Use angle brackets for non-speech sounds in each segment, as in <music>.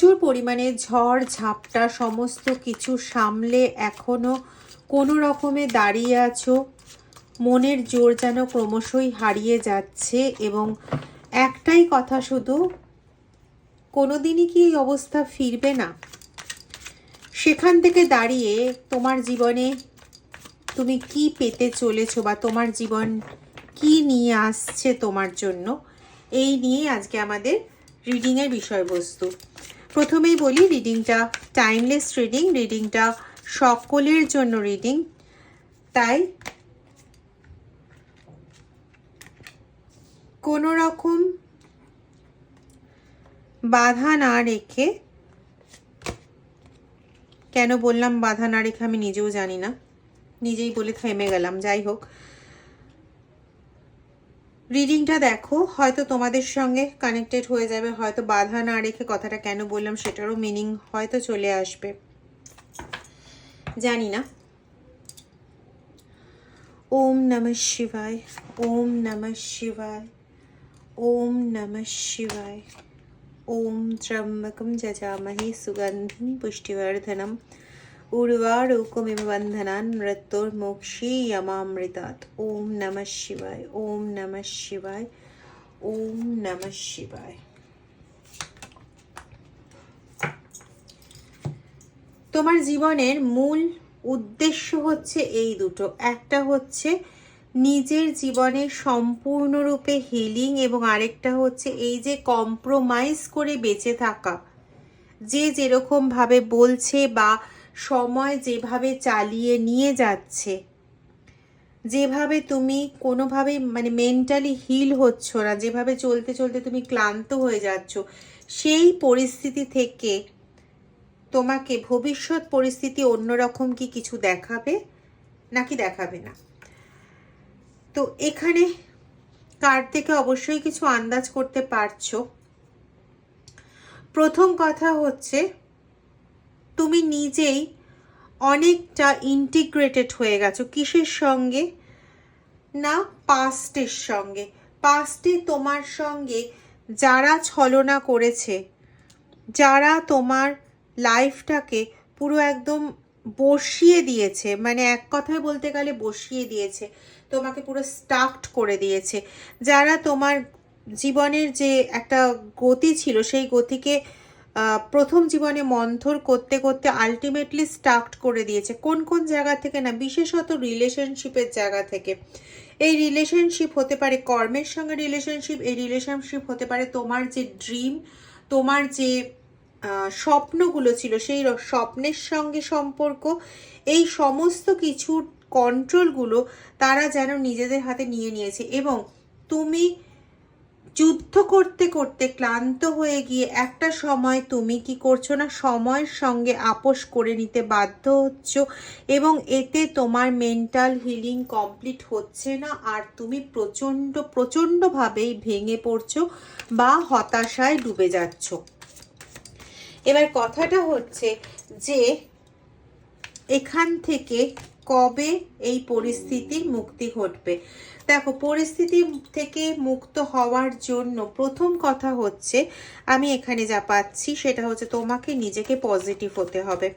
প্রচুর পরিমাণে ঝড়, ঝাপটা, সমস্ত কিছু সামলে এখনও কোনো রকমে দাঁড়িয়ে আছো। মনের জোর যেন ক্রমশই হারিয়ে যাচ্ছে এবং একটাই কথা শুধু, কোনোদিনই কি এই অবস্থা ফিরবে না? সেখান থেকে দাঁড়িয়ে তোমার জীবনে তুমি কি পেতে চলেছো বা তোমার জীবন কি নিয়ে আসছে তোমার জন্য, এই নিয়ে আজকে আমাদের রিডিংয়ের বিষয়বস্তু। প্রথমেই বলি রিডিংটা টাইমলেস রিডিং রিডিংটা সকলের জন্য রিডিং তাই কোনো রকম বাধা না রেখে, কেন বললাম বাধা না রেখে আমি নিজেও জানি না, নিজেই বলে থেমে গেলাম, যাই হোক। রিডিংটা দেখো, হয়তো তোমাদের সঙ্গে কানেক্টেড হয়ে যাবে, হয়তো বাধা না রেখে কথাটা কেন বললাম সেটারও মিনিং হয়তো চলে আসবে। জানি না। ওম নমঃ শিবায়, ওম নমঃ শিবায়, ওম নমঃ শিবায়, ওম ত্র্যম্বকম যজামহে সুগন্ধিম পুষ্টিবর্ধনম। ઉર્વારૂકમિવ બંધનાન મૃત્યુર્મોક્ષી યમામૃતાત ওম নম শিবায় ওম নম শিবায় ওম নম শিবায় তোমার জীবনের মূল উদ্দেশ্য হচ্ছে এই দুটো। একটা হচ্ছে নিজের জীবনে সম্পূর্ণরূপে হিলিং এবং আরেকটা হচ্ছে এই যে কম্প্রোমাইজ করে বেঁচে থাকা। যে যেরকমভাবে বলছে বা সময় যেভাবে চালিয়ে নিয়ে যাচ্ছে, যেভাবে তুমি কোনোভাবে মানে মেন্টালি হিল হচ্ছ না, যেভাবে চলতে চলতে তুমি ক্লান্ত হয়ে যাচ্ছ, সেই পরিস্থিতি থেকে তোমাকে ভবিষ্যৎ পরিস্থিতি অন্যরকম কি কিছু দেখাবে নাকি দেখাবে না? তো এখানে কার থেকে অবশ্যই কিছু আন্দাজ করতে পারছ? প্রথম কথা হচ্ছে, তুমি নিজেই অনেকটা ইন্টিগ্রেটেড হয়ে গেছো। কিসের সঙ্গে? না পাস্টের সঙ্গে। পাস্টে তোমার সঙ্গে যারা ছলনা করেছে, যারা তোমার লাইফটাকে পুরো একদম বসিয়ে দিয়েছে মানে এক কথায় বলতে গেলে বসিয়ে দিয়েছে, তোমাকে পুরো স্টাকড করে দিয়েছে, যারা তোমার জীবনের যে একটা গতি ছিল, সেই গতিকে প্রথম জীবনে মন্থর করতে করতে আলটিমেটলি স্টাকড করে দিয়েছে। কোন কোন জায়গা থেকে না, বিশেষত রিলেশনশিপের জায়গা থেকে। এই রিলেশনশিপ হতে পারে কর্মের সঙ্গে রিলেশনশিপ এই রিলেশনশিপ হতে পারে তোমার যে ড্রিম তোমার যে স্বপ্নগুলো ছিল, সেই স্বপ্নের সঙ্গে সম্পর্ক। এই সমস্ত কিছুর কন্ট্রোলগুলো তারা যেন নিজেদের হাতে নিয়ে নিয়েছে। এবং তুমি যুদ্ধ করতে করতে ক্লান্ত হয়ে গিয়ে একটা সময় তুমি কি করছ না সময়ের সঙ্গে আপোষ করে নিতে বাধ্য হচ্ছ এবং এতে তোমার মেন্টাল হিলিং কমপ্লিট হচ্ছে না আর তুমি প্রচণ্ড, প্রচণ্ডভাবেই ভেঙে পড়ছো বা হতাশায় ডুবে যাচ্ছ। এবার কথাটা হচ্ছে যে এখান থেকে কবে এই পরিস্থিতির মুক্তি ঘটবে? দেখো, পরিস্থিতি থেকে মুক্ত হওয়ার জন্য প্রথম কথা হচ্ছে, আমি এখানে যা পাচ্ছি সেটা হচ্ছে তোমাকে নিজেকে পজিটিভ হতে হবে।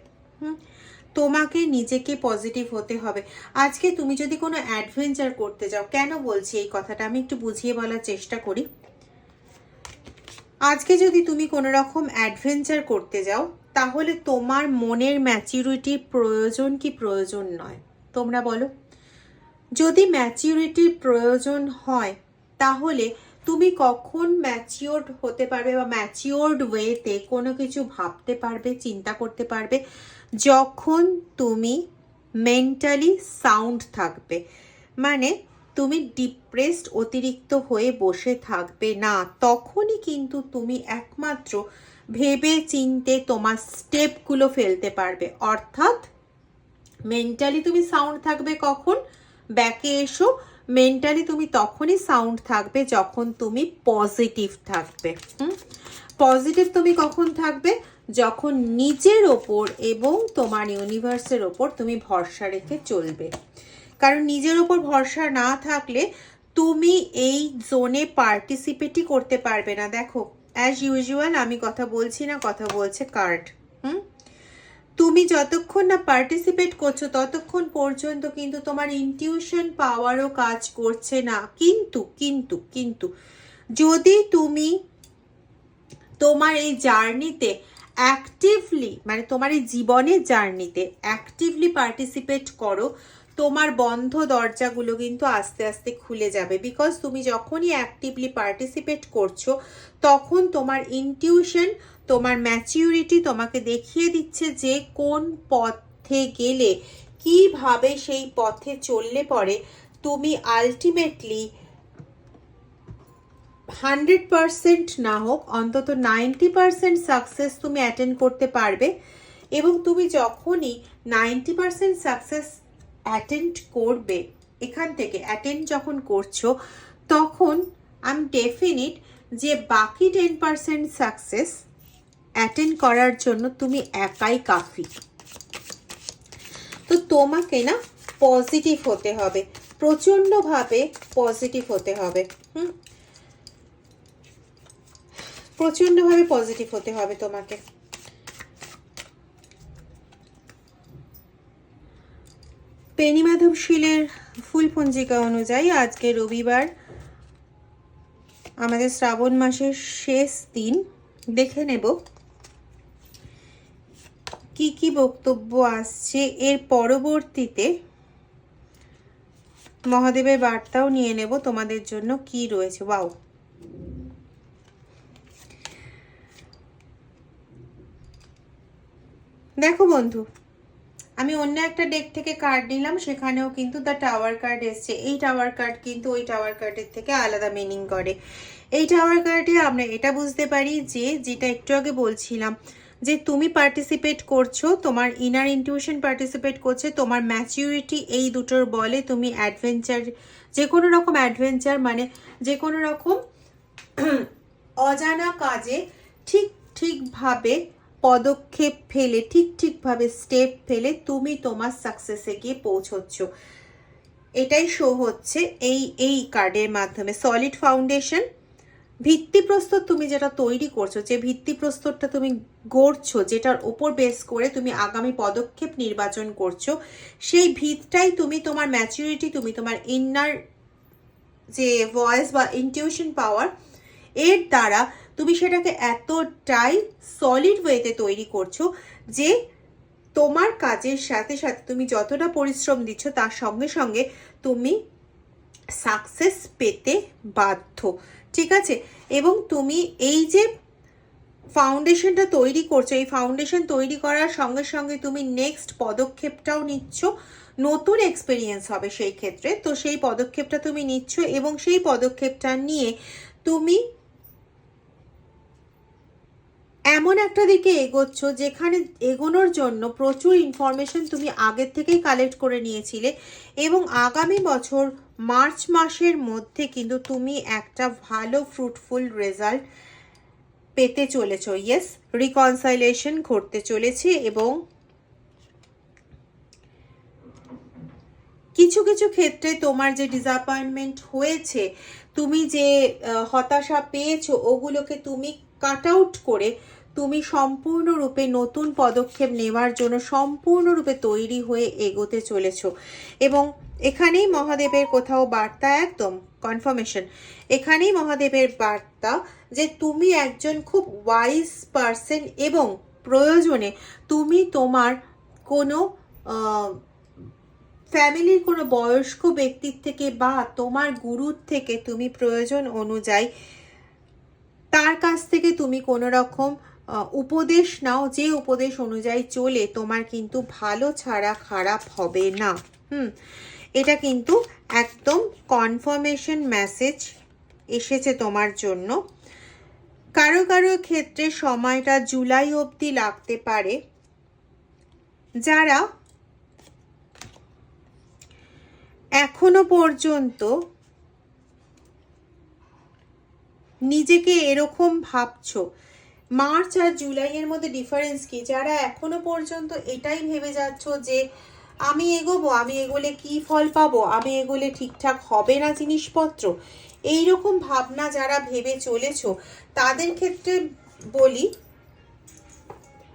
হুম? তোমাকে নিজেকে পজিটিভ হতে হবে। আজকে তুমি যদি কোনো অ্যাডভেঞ্চার করতে যাও, কেন বলছি এই কথাটা? আমি একটু বুঝিয়ে বলার চেষ্টা করি। আজকে যদি তুমি কোনো রকম অ্যাডভেঞ্চার করতে যাও, তাহলে তোমার মনের ম্যাচিউরিটির প্রয়োজন কি প্রয়োজন নয়? তোমরা বলো। যদি ম্যাচিউরিটির প্রয়োজন হয়, তাহলে তুমি কখন ম্যাচিওর্ড হতে পারবে বা ম্যাচিওর্ড ওয়েতে কোনো কিছু ভাবতে পারবে, চিন্তা করতে পারবে, যখন তুমি মেন্টালি সাউন্ড থাকবে? মানে তুমি ডিপ্রেসড অতিরিক্ত হয়ে বসে থাকবে না। তখনই কিন্তু তুমি একমাত্র ভেবে চিনতে তোমার স্টেপগুলো ফেলতে পারবে। অর্থাৎ মেন্টালি তুমি সাউন্ড থাকবে কখন? ব্যাকে এসো। মেন্টালি তুমি তখনই সাউন্ড থাকবে যখন তুমি পজিটিভ থাকবে। হুম? পজিটিভ তুমি কখন থাকবে? যখন নিজের ওপর এবং তোমার ইউনিভার্সের ওপর তুমি ভরসা রেখে চলবে। কারণ নিজের ওপর ভরসা না থাকলে তুমি এই জোনে পার্টিসিপেটই করতে পারবে না। দেখো অ্যাজ ইউজুয়াল আমি কথা বলছি না, কথা বলছে কার্ড হুম? তুমি যতক্ষণ না পার্টিসিপেট করছ, ততক্ষণ পর্যন্ত কিন্তু তোমার ইনটিউশন পাওয়ারও কাজ করছে না। কিন্তু কিন্তু কিন্তু যদি তুমি তোমার এই জার্নিতে অ্যাক্টিভলি মানে তোমার এই জীবনের জার্নিতে অ্যাক্টিভলি পার্টিসিপেট করো, তোমার বন্ধ দরজাগুলো কিন্তু আস্তে আস্তে খুলে যাবে। বিকজ তুমি যখনই অ্যাক্টিভলি পার্টিসিপেট করছ, তখন তোমার ইনটিউশন তোমার ম্যাচিউরিটি তোমাকে দেখিয়ে দিচ্ছে যে কোন পথে গেলে, কীভাবে সেই পথে চললে পরে তুমি আলটিমেটলি হান্ড্রেড পারসেন্ট না হোক, অন্তত নাইনটি পারসেন্ট সাকসেস তুমি অ্যাটেন্ড করতে পারবে। এবং তুমি যখনই নাইনটি পারসেন্ট সাকসেস অ্যাটেন্ড করবে, এখান থেকে অ্যাটেন্ড যখন করছ, তখন আই এম ডেফিনিট যে বাকি টেন পারসেন্ট সাকসেস অ্যাটেন্ড করার জন্য তুমি একাই কাফি। তো তোমাকে না পজিটিভ হতে হবে, প্রচণ্ডভাবে পজিটিভ হতে হবে, হুম? প্রচণ্ডভাবে পজিটিভ হতে হবে তোমাকে। পেনি শীলের ফুল পঞ্জিকা অনুযায়ী আজকে রবিবার, আমাদের শ্রাবণ মাসের শেষ দিন, দেখে নেব। কি কি বক্তব্য আসছে এর পরবর্তীতে মহাদেবের বার্তাও নিয়ে নেব তোমাদের জন্য কি রয়েছে। ওয়াও। দেখো বন্ধু, আমি অন্য একটা ডেক থেকে কার্ড নিলাম, সেখানেও কিন্তু দ্য টাওয়ার কার্ড এসছে। এই টাওয়ার কার্ড কিন্তু ওই টাওয়ার কার্ডের থেকে আলাদা মিনিং করে। এই টাওয়ার কার্ডে আমরা এটা বুঝতে পারি যে, যেটা একটু আগে বলছিলাম যে তুমি পার্টিসিপেট করছ, তোমার ইনার ইনটিউশন পার্টিসিপেট করছে, তোমার ম্যাচিউরিটি এই দুটোর বলে তুমি অ্যাডভেঞ্চার যে কোনো রকম অ্যাডভেঞ্চার মানে যে কোনো রকম <clears throat> অজানা কাজে ঠিক ঠিকভাবে পদক্ষেপ ফেলে, ঠিক ঠিকভাবে স্টেপ ফেলে তুমি তোমার সাকসেসে গিয়ে পৌঁছচ্ছ। এটাই শো হচ্ছে এই এই কার্ডের মাধ্যমে। সলিড ফাউন্ডেশন ভিত্তিপ্রস্তর তুমি যেটা তৈরি করছ, যে ভিত্তিপ্রস্তরটা তুমি গড়ছো, যেটার ওপর বেস করে তুমি আগামী পদক্ষেপ নির্বাচন করছ, সেই ভিতটাই তুমি তোমার ম্যাচুরিটি তুমি তোমার ইন্নার যে ভয়েস বা ইনটিউশন পাওয়ার এর দ্বারা তুমি সেটাকে এতটাই সলিড ওয়েতে তৈরি করছ যে তোমার কাজের সাথে সাথে তুমি যতটা পরিশ্রম দিচ্ছ, তার সঙ্গে সঙ্গে তুমি সাকসেস পেতে বাধ্য। ঠিক আছে? এবং তুমি এই যে ফাউন্ডেশনটা তৈরি করছ, এই ফাউন্ডেশন তৈরি করার সঙ্গে সঙ্গে তুমি নেক্সট পদক্ষেপটাও নিচ্ছ। নতুন এক্সপিরিয়েন্স হবে সেই ক্ষেত্রে। তো সেই পদক্ষেপটা তুমি নিচ্ছ এবং সেই পদক্ষেপটা নিয়ে তুমি এমন একটা দিকে এগোচ্ছ যেখানে এগোনোর জন্য প্রচুর ইনফরমেশন তুমি আগের থেকেই কালেক্ট করে নিয়েছিলে এবং আগামী বছর মার্চ মাসের মধ্যে কিন্তু তুমি একটা ভালো ফ্রুটফুল রেজাল্ট পেতে চলেছ। ইয়েস রিকনসাইলেশন ঘটতে চলেছে এবং কিছু কিছু ক্ষেত্রে তোমার যে ডিসঅ্যাপয়েন্টমেন্ট হয়েছে, তুমি যে হতাশা পেয়েছ, ওগুলোকে তুমি কাট আউট করে তুমি সম্পূর্ণরূপে নতুন পদক্ষেপ নেওয়ার জন্য সম্পূর্ণরূপে তৈরি হয়ে এগোতে চলেছ। এবং এখানেই মহাদেবের কোথাও বার্তা একদম কনফার্মেশন এখানেই মহাদেবের বার্তা যে তুমি একজন খুব ওয়াইজ পারসন এবং প্রয়োজনে তুমি তোমার কোনো ফ্যামিলির কোনো বয়স্ক ব্যক্তির থেকে বা তোমার গুরুর থেকে তুমি প্রয়োজন অনুযায়ী তার কাছ থেকে তুমি কোনো রকম উপদেশ নাও, যে উপদেশ অনুযায়ী চলে, তোমার কিন্তু ভালো ছাড়া খারাপ হবে না। হুম, এটা কিন্তু একদম কনফার্মেশন মেসেজ এসেছে তোমার জন্য। কারও কারও ক্ষেত্রে সময়টা জুলাই অবধি লাগতে পারে। যারা এখনও পর্যন্ত নিজেকে এরকম ভাবছ মার্চ আর জুলাইয়ের মধ্যে ডিফারেন্স কি? যারা এখনও পর্যন্ত এটাই ভেবে যাচ্ছ যে, আমি এগোবো, আমি এগোলে কি ফল পাবো, আমি এগোলে ঠিকঠাক হবে না জিনিসপত্র এই রকম ভাবনা যারা ভেবে চলেছো, তাদের ক্ষেত্রে বলি,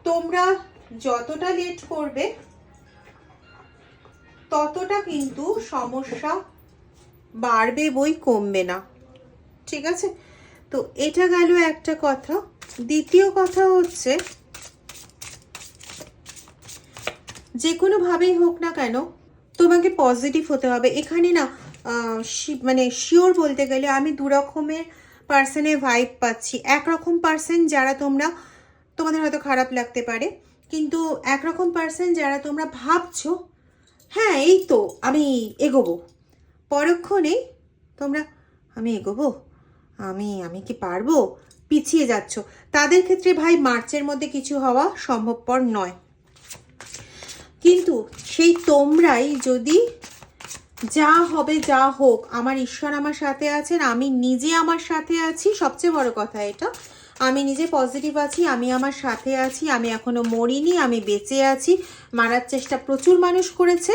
তোমরা যতটা লেট করবে, ততটা কিন্তু সমস্যা বাড়বে বই কমবে না। ঠিক আছে? তো এটা গেল একটা কথা। দ্বিতীয় কথা হচ্ছে যে কোনোভাবেই হোক না কেন, তোমাকে পজিটিভ হতে হবে। এখানে না মানে শিওর বলতে গেলে আমি দু রকমের পার্সনের ভাইব পাচ্ছি। একরকম পার্সন যারা তোমরা, তোমাদের হয়তো খারাপ লাগতে পারে, কিন্তু একরকম পার্সন যারা তোমরা ভাবছ হ্যাঁ এই তো, আমি এগোবো। পরক্ষণে তোমরা, আমি এগোবো? আমি আমি কি পারব? পিছিয়ে যাচ্ছ। তাদের ক্ষেত্রে ভাই মার্চের মধ্যে কিছু হওয়া সম্ভবপর নয়। কিন্তু সেই তোমরাই যদি যা হবে যা হোক, আমার ঈশ্বর আমার সাথে আছেন, আমি নিজে আমার সাথে আছি, সবচেয়ে বড় কথা এটা, আমি নিজে পজিটিভ আছি, আমি আমার সাথে আছি, আমি এখনও মরিনি, আমি বেঁচে আছি, মারার চেষ্টা প্রচুর মানুষ করেছে,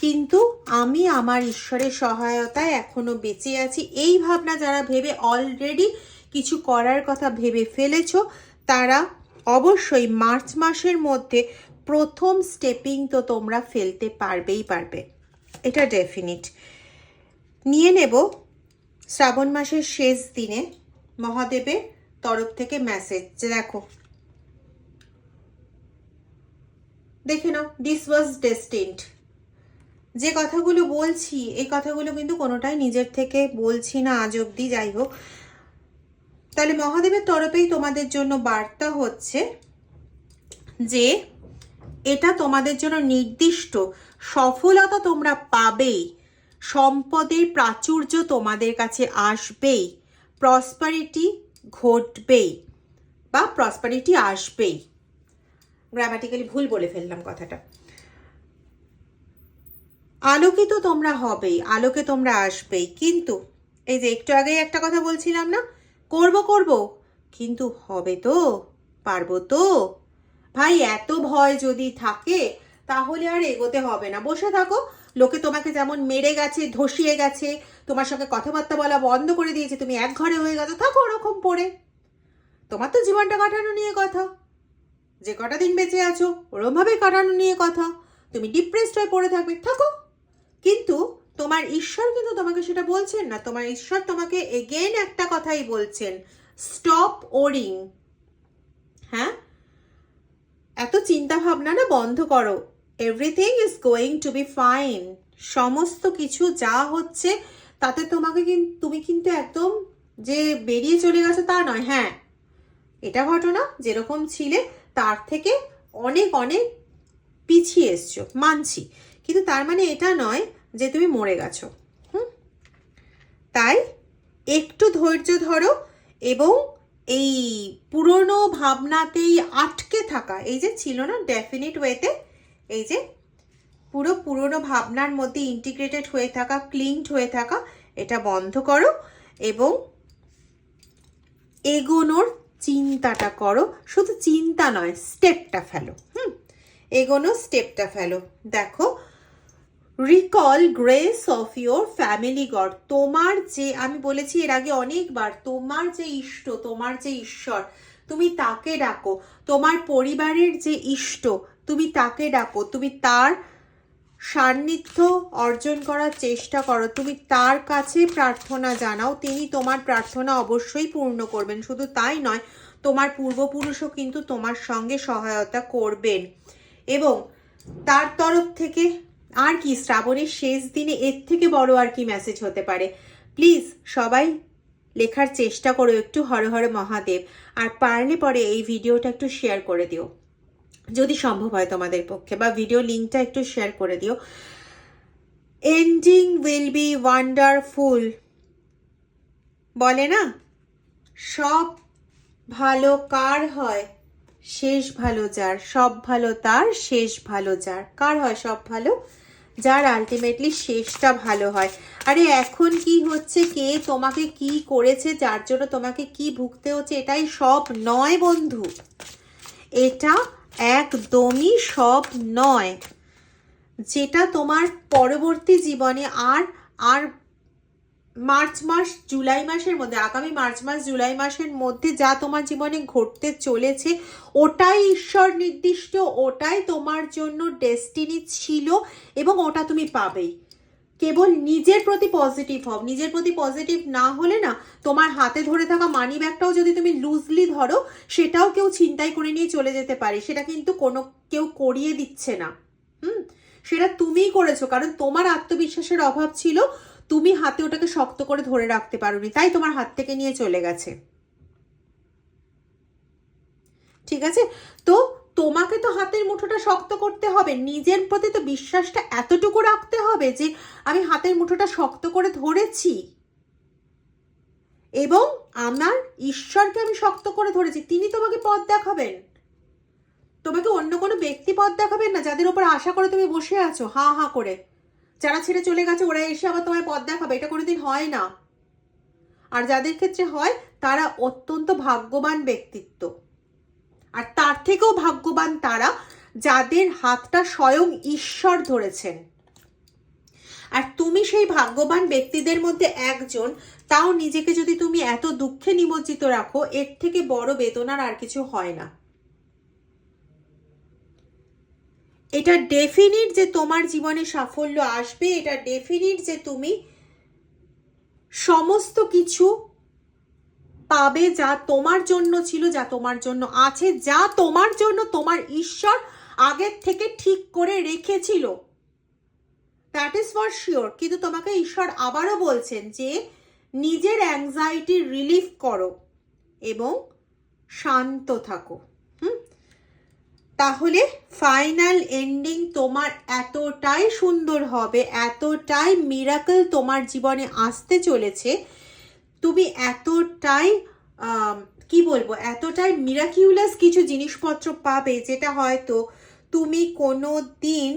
কিন্তু আমি আমার ঈশ্বরের সহায়তায় এখনও বেঁচে আছি, এই ভাবনা যারা ভেবে অলরেডি কিছু করার কথা ভেবে ফেলেছ, তারা অবশ্যই মার্চ মাসের মধ্যে প্রথম স্টেপিং তো তোমরা ফেলতে পারবেই পারবে। এটা ডেফিনিট নিয়ে নেব শ্রাবণ মাসের শেষ দিনে মহাদেবের তরফ থেকে মেসেজ দেখো, দেখে নাও দিস ওয়াজ ডেস্টিন্ড যে কথাগুলো বলছি, এই কথাগুলো কিন্তু কোনোটাই নিজের থেকে বলছি না আজ অব্দি যাই হোক। তাহলে মহাদেবের তরফেই তোমাদের জন্য বার্তা হচ্ছে যে এটা তোমাদের জন্য নির্দিষ্ট সফলতা তোমরা পাবেই, সম্পদের প্রাচুর্য তোমাদের কাছে আসবেই প্রসপারিটি ঘটবেই বা প্রসপারিটি আসবেই। গ্রামাটিক্যালি ভুল বলে ফেললাম কথাটা। আলোকিত তোমরা হবেই, আলোকে তোমরা আসবেই। কিন্তু এই যে একটু আগেই একটা কথা বলছিলাম না করব করব। কিন্তু হবে তো? পারব তো? ভাই, এত ভয় যদি থাকে, তাহলে আর এগোতে হবে না। বসে থাকো। লোকে তোমাকে যেমন মেরে গেছে, ধসিয়ে গেছে, তোমার সঙ্গে কথাবার্তা বলা বন্ধ করে দিয়েছে, তুমি এক ঘরে হয়ে গেছো, থাকো ওরকম পড়ে। তোমার তো জীবনটা কাটানো নিয়ে কথা। যে কটা দিন বেঁচে আছো ওরমভাবে কাটানো নিয়ে কথা। তুমি ডিপ্রেসড হয়ে পড়ে থাকবে, থাকো। কিন্তু তোমার ঈশ্বর কিন্তু তোমাকে সেটা বলছেন না। তোমার ঈশ্বর তোমাকে এগেন একটা কথাই বলছেন। স্টপ ওরিং হ্যাঁ? এত চিন্তা ভাবনা না বন্ধ করো। Everything is going to be fine সমস্ত কিছু যা হচ্ছে তাতে তোমাকে কিন্তু তুমি কিন্তু একদম যে বেরিয়ে চলে গেছো তা নয়। হ্যাঁ? এটা ঘটনা যেরকম ছিলে তার থেকে অনেক অনেক পিছিয়ে এসছো। মানছি। কিন্তু তার মানে এটা নয় যে তুমি মরে গেছো। হুম? তাই একটু ধৈর্য ধরো এবং এই পুরনো ভাবনাতেই আটকে থাকা, এই যে ছিল না ডেফিনিট ওয়েতে এই যে পুরো পুরনো ভাবনার মধ্যে ইন্টিগ্রেটেড হয়ে থাকা ক্লিংড হয়ে থাকা, এটা বন্ধ করো এবং এগোনোর চিন্তাটা করো। শুধু চিন্তা নয় স্টেপটা ফেলো। হুম? এগোনো স্টেপটা ফেলো। দেখো recall grace of your family God তোমার যে, আমি বলেছি এর আগে অনেকবার, তোমার যে ইষ্ট, তোমার যে ঈশ্বর, তুমি তাকে ডাকো। তোমার পরিবারের যে ইষ্ট, তুমি তাকে ডাকো। তুমি তার সান্নিধ্য অর্জন করার চেষ্টা করো। তুমি তার কাছে প্রার্থনা জানাও। তিনি তোমার প্রার্থনা অবশ্যই পূর্ণ করবেন। শুধু তাই নয়, তোমার পূর্বপুরুষও কিন্তু তোমার সঙ্গে সহায়তা করবেন। এবং তার তরফ থেকে আর কি, শ্রাবণের শেষ দিনে এর থেকে বড় আর কি মেসেজ হতে পারে। প্লিজ সবাই লেখার চেষ্টা করো একটু হরে হরে মহাদেব, আর পারলে পরে এই ভিডিওটা একটু শেয়ার করে দিও। যদি সম্ভব হয় তোমাদের পক্ষে, বা ভিডিও লিঙ্কটা একটু শেয়ার করে দিও। এন্ডিং উইল বি ওয়ান্ডারফুল বলে না? সব ভালো কার হয়? শেষ ভালো যার, সব ভালো তার, শেষ ভালো যার। কার হয় সব ভালো? যার আলটিমেটলি শেষটা ভালো হয়। আরে এখন কি হচ্ছে? কে তোমাকে কি করেছে? যার জন্য তোমাকে কি ভুগতে হচ্ছে? এটাই সব নয় বন্ধু। এটা একদমই সব নয়। যেটা তোমার পরবর্তী জীবনে আর আর মার্চ মাস, জুলাই মাসের মধ্যে, আগামী মার্চ মাস, জুলাই মাসের মধ্যে যা তোমার জীবনে ঘটতে চলেছে, ওটাই ঈশ্বর নির্দিষ্ট, ওটাই তোমার জন্য ডেস্টিনি ছিল এবং ওটা তুমি পাবেই। কেবল নিজের প্রতি পজিটিভ হও। নিজের প্রতি পজিটিভ না হলে না, তোমার হাতে ধরে থাকা মানি ব্যাগটাও যদি তুমি লুজলি ধরো, সেটাও কেউ ছিনতাই করে নিয়ে চলে যেতে পারে। সেটা কিন্তু কোনো, কেউ করিয়ে দিচ্ছে না। হুম? সেটা তুমিই করেছ। কারণ তোমার আত্মবিশ্বাসের অভাব ছিল তুমি হাতে ওটাকে শক্ত করে ধরে রাখতে পারোনি, তাই তোমার হাত থেকে নিয়ে চলে গেছে। ঠিক আছে? তো তোমাকে তো হাতের মুঠোটা শক্ত করতে হবে, নিজের প্রতি তো বিশ্বাসটা এতটুকু রাখতে হবে যে আমি হাতের মুঠোটা শক্ত করে ধরেছি। এবং আমার ঈশ্বরকে আমি শক্ত করে ধরেছি, তিনি তোমাকে পথ দেখাবেন। তোমাকে অন্য কোনো ব্যক্তি পথ দেখাবেন না, যাদের ওপর আশা করে তুমি বসে আছো, হা হা করে। যারা ছেড়ে চলে গেছে, ওরা এসে আবার তোমায় পথ দেখাবে। এটা কোনোদিন হয় না। আর যাদের ক্ষেত্রে হয়, তারা অত্যন্ত ভাগ্যবান ব্যক্তিত্ব। আর তার থেকেও ভাগ্যবান তারা যাদের হাতটা স্বয়ং ঈশ্বর ধরেছেন। আর তুমি সেই ভাগ্যবান ব্যক্তিদের মধ্যে একজন, তাও নিজেকে যদি তুমি এত দুঃখে নিমজ্জিত রাখো, এর থেকে বড় বেদনার আর কিছু হয় না। এটা ডেফিনিট যে তোমার জীবনে সাফল্য আসবে, এটা ডেফিনিট যে তুমি সমস্ত কিছু পাবে যা তোমার জন্য ছিল, যা তোমার জন্য আছে, যা তোমার জন্য তোমার ঈশ্বর আগের থেকে ঠিক করে রেখেছিল। দ্যাট ইজ ফর শিওর কিন্তু তোমাকে ঈশ্বর আবারও বলছেন যে নিজের অ্যাংজাইটি রিলিফ করো এবং শান্ত থাকো। তাহলে ফাইনাল এন্ডিং তোমার এতটাই সুন্দর হবে, এতটাই মিরাকল তোমার জীবনে আসতে চলেছে। তুমি এতটাই কি বলব, এতটাই মিরাকিউলাস কিছু জিনিসপত্র পাবে যেটা হয়তো তুমি কোনো দিন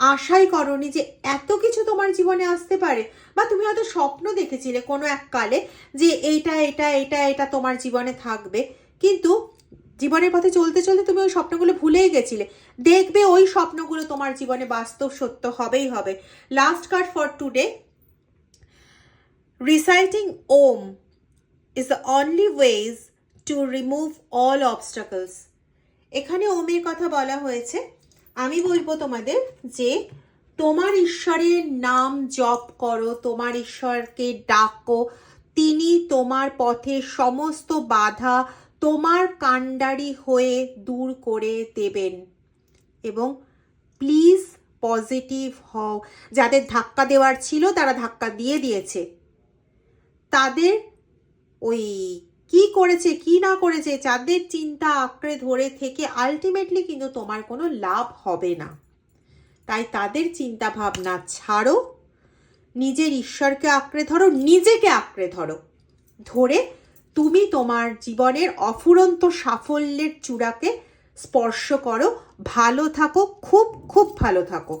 আশাই করনি যে এত কিছু তোমার জীবনে আসতে পারে। বা তুমি হয়তো স্বপ্ন দেখেছিলে কোনো এক কালে যে এইটা এটা এটা এটা তোমার জীবনে থাকবে। কিন্তু জীবনের পথে চলতে চলতে তুমি ওই স্বপ্নগুলো ভুলেই গেছিলে। দেখবে ওই স্বপ্নগুলো তোমার জীবনে বাস্তব সত্য হবেই হবে। Last card for today reciting Om is the only ways to remove all obstacles এখানে ওমের কথা বলা হয়েছে। আমি বলব তোমাদের যে, তোমার ঈশ্বরের নাম জপ করো, তোমার ঈশ্বরকে ডাকো, তিনি তোমার পথে সমস্ত বাধা তোমার কাণ্ডারি হয়ে দূর করে দেবেন। এবং প্লিজ পজিটিভ হও। যাদের ধাক্কা দেওয়ার ছিল, তারা ধাক্কা দিয়ে দিয়েছে। তাদের ওই কি করেছে, কি না করেছে, যাদের চিন্তা আঁকড়ে ধরে থেকে আলটিমেটলি কিন্তু তোমার কোনো লাভ হবে না। তাই তাদের চিন্তা ভাবনা ছাড়ো। নিজের ঈশ্বরকে আঁকড়ে ধরো, নিজেকে আঁকড়ে ধরো। ধরে তুমি তোমার জীবনের অফুরন্ত সাফল্যের চূড়াকে স্পর্শ করো। ভালো থাকো খুব খুব ভালো থাকো।